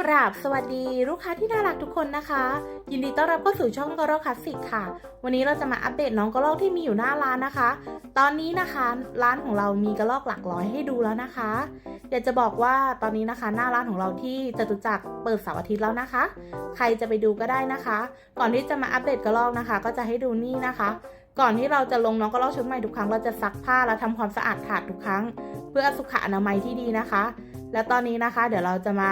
กราบสวัสดีลูกค้าที่น่ารักทุกคนนะคะ ยินดีต้อนรับเข้าสู่ช่องกระรอกคลาสสิกค่ะ วันนี้เราจะมาอัปเดตน้องกระรอกที่มีอยู่หน้าร้านนะคะ ตอนนี้นะคะ ร้านของเรามีกระรอกหลักร้อยให้ดูแล้วนะคะ อยากจะบอกว่าตอนนี้นะคะ หน้าร้านของเราที่จตุจักรเปิดเสาร์อาทิตย์แล้วนะคะ ใครจะไปดูก็ได้นะคะ ก่อนที่จะมาอัปเดตกระรอกนะคะ ก็จะให้ดูนี่นะคะ ก่อนที่เราจะลงน้องกระรอกชุดใหม่ทุกครั้งเราจะซักผ้าและทำความสะอาดถาดทุกครั้ง เพื่อสุขอนามัยที่ดีนะคะ และตอนนี้นะคะ เดี๋ยวเราจะมา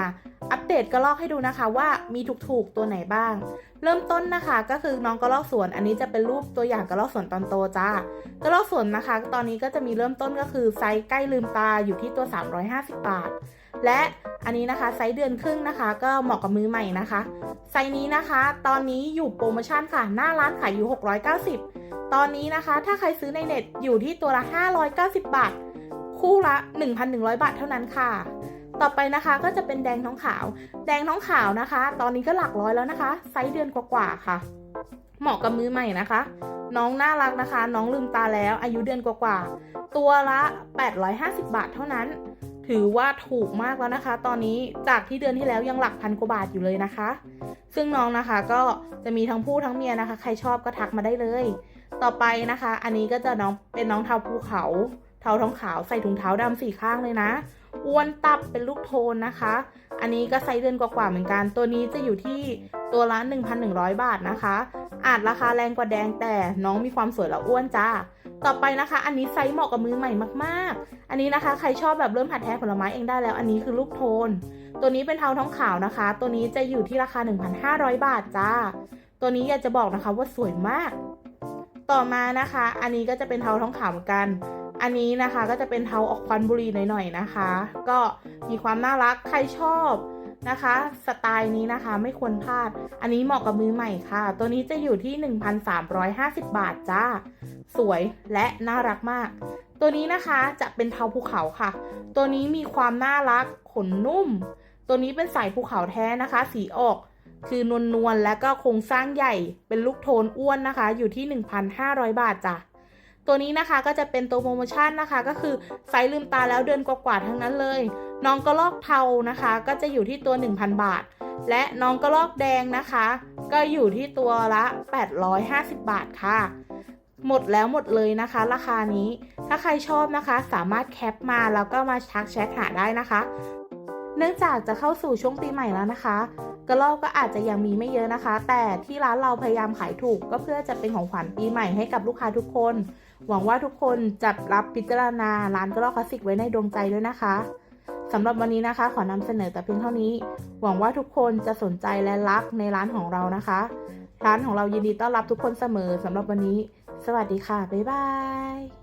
อัปเดตกระรอกให้ดูนะคะว่ามีถูกๆตัวไหนบ้าง เริ่มต้นนะคะก็คือน้องกระรอกสวน อันนี้จะเป็นรูปตัวอย่างกระรอกสวนตอนโตจ้ากระรอกสวนนะคะ ตอนนี้ก็จะมีเริ่มต้นก็คือไซส์ใกล้ลืมตาอยู่ที่ตัว 350 บาท และอันนี้นะคะไซส์เดือนครึ่งนะคะ ก็เหมาะกับมือใหม่นะคะ ไซส์นี้นะคะ ตอนนี้อยู่โปรโมชั่นค่ะ หน้าร้านขายอยู่ 690 ตอนนี้นะคะ ถ้าใครซื้อในเน็ตอยู่ที่ตัวละ 590 บาท คู่ละ 1,100 บาทเท่านั้นค่ะ ต่อไปนะคะก็จะเป็นแดงท้องขาว แดงท้องขาวนะคะ ตอนนี้ก็หลักร้อยแล้วนะคะ ไซส์เดือนกว่าๆค่ะ เหมาะกับมือใหม่นะคะ น้องน่ารักนะคะ น้องลืมตาแล้วอายุเดือนกว่าๆตัวละ 850 บาทเท่านั้น ถือว่าถูกมากแล้วนะคะ ตอนนี้จากที่เดือนที่แล้วยังหลักพันกว่าบาทอยู่เลยนะคะ ซึ่งน้องนะคะก็จะมีทั้งผู้ทั้งเมียนะคะ ใครชอบก็ทักมาได้เลย ต่อไปนะคะ อันนี้ก็จะน้องเป็นน้องเทาภูเขา เทาท้องขาวใส่ถุงเท้าดำสี่ข้างเลยนะอ้วนตับเป็นลูกโทนนะคะ อันนี้ก็ไซส์เดือนกว่าๆเหมือนกัน ตัวนี้จะอยู่ที่ตัวละ 1,100 บาทนะคะ อาจราคาแรงกว่าแดงแต่น้องมีความสวยและอ้วนจ้า ต่อไปนะคะ อันนี้ไซส์เหมาะกับมือใหม่มากๆ อันนี้นะคะใครชอบแบบเริ่มหัดแท้ผลไม้เองได้แล้ว อันนี้คือลูกโทน ตัวนี้เป็นเทาท้องขาวนะคะ ตัวนี้จะอยู่ที่ราคา 1,500 บาทจ้า ตัวนี้อยากจะบอกนะคะว่าสวยมาก ต่อมานะคะ อันนี้ก็จะเป็นเทาท้องขาวเหมือนกัน อันนี้นะคะก็จะเป็นเทาออกควันบุหรี่หน่อยๆนะคะ ก็มีความน่ารักใครชอบนะคะ สไตล์นี้นะคะไม่ควรพลาด อันนี้เหมาะกับมือใหม่ค่ะ ตัวนี้จะอยู่ที่ 1,350 บาทจ้า สวยและน่ารักมาก ตัวนี้นะคะจะเป็นเทาภูเขาค่ะ ตัวนี้มีความน่ารักขนนุ่ม ตัวนี้เป็นสายภูเขาแท้นะคะ สีออกคือนวลนวลๆและก็โครงสร้างใหญ่เป็นลูกโทนอ้วนนะคะ อยู่ที่ 1,500 บาทจ้ะ ตัวนี้นะคะก็จะเป็นตัวโปรโมชั่นนะคะ ก็คือไซส์ลืมตาแล้วเดือนกว่าๆทั้งนั้นเลย น้องกระลอกเทานะคะ ก็จะอยู่ที่ตัว 1,000 บาท และน้องกระลอกแดงนะคะ ก็อยู่ที่ตัวละ 850 บาทค่ะ หมดแล้วหมดเลยนะคะ ราคานี้ถ้าใครชอบนะคะ สามารถแคปมาแล้วก็มาทักแชทหาได้นะคะ เนื่องจากจะเข้าสู่ช่วงปีใหม่แล้วนะคะกระรอกก็อาจจะยังมีไม่เยอะนะคะ แต่ที่ร้านเราพยายามขายถูกก็เพื่อจะเป็นของขวัญปีใหม่ให้กับลูกค้าทุกคน หวังว่าทุกคนจะรับพิจารณาร้านกระรอกคลาสสิกไว้ในดวงใจด้วยนะคะสำหรับวันนี้นะคะ ขอนำเสนอแต่เพียงเท่านี้ หวังว่าทุกคนจะสนใจและรักในร้านของเรานะคะ ร้านของเรายินดีต้อนรับทุกคนเสมอสำหรับวันนี้ สวัสดีค่ะ บ๊ายบาย